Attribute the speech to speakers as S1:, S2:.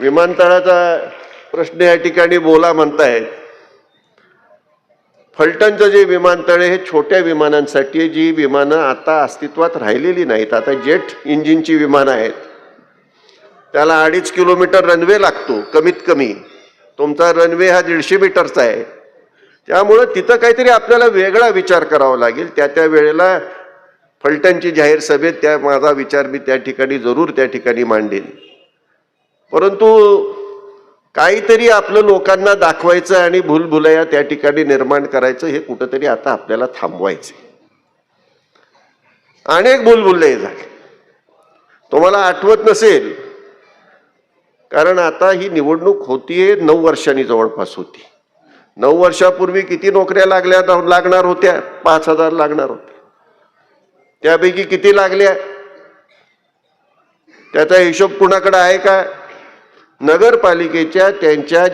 S1: विमानतळाचा प्रश्न या ठिकाणी बोला म्हणतायत. फलटणचं जे विमानतळ आहे हे छोट्या विमानांसाठी जी विमानं आता अस्तित्वात राहिलेली नाहीत. आता जेट इंजिनची विमानं आहेत. त्याला अडीच किलोमीटर रनवे लागतो कमीत कमी. तुमचा रनवे हा दीडशे मीटरचा आहे. त्यामुळं तिथं काहीतरी आपल्याला वेगळा विचार करावा लागेल. त्या त्या वेळेला फलटणची जाहीर सभेत त्या माझा विचार मी त्या ठिकाणी जरूर त्या ठिकाणी मांडेन. परंतु काहीतरी आपलं लोकांना दाखवायचं आणि भूलभुलया त्या ठिकाणी निर्माण करायचं हे कुठंतरी आता आपल्याला थांबवायचं अनेक भूलभुलये झाले तुम्हाला आठवत नसेल कारण आता ही निवडणूक होतीये नऊ वर्षांनी जवळपास होती. नऊ वर्षापूर्वी किती नोकऱ्या लागल्या लागणार होत्या? पाच हजार लागणार होत्या त्यापैकी किती लागल्या? त्याचा हिशोब कुणाकडे आहे का? नगरपालिकेच्या त्यांच्या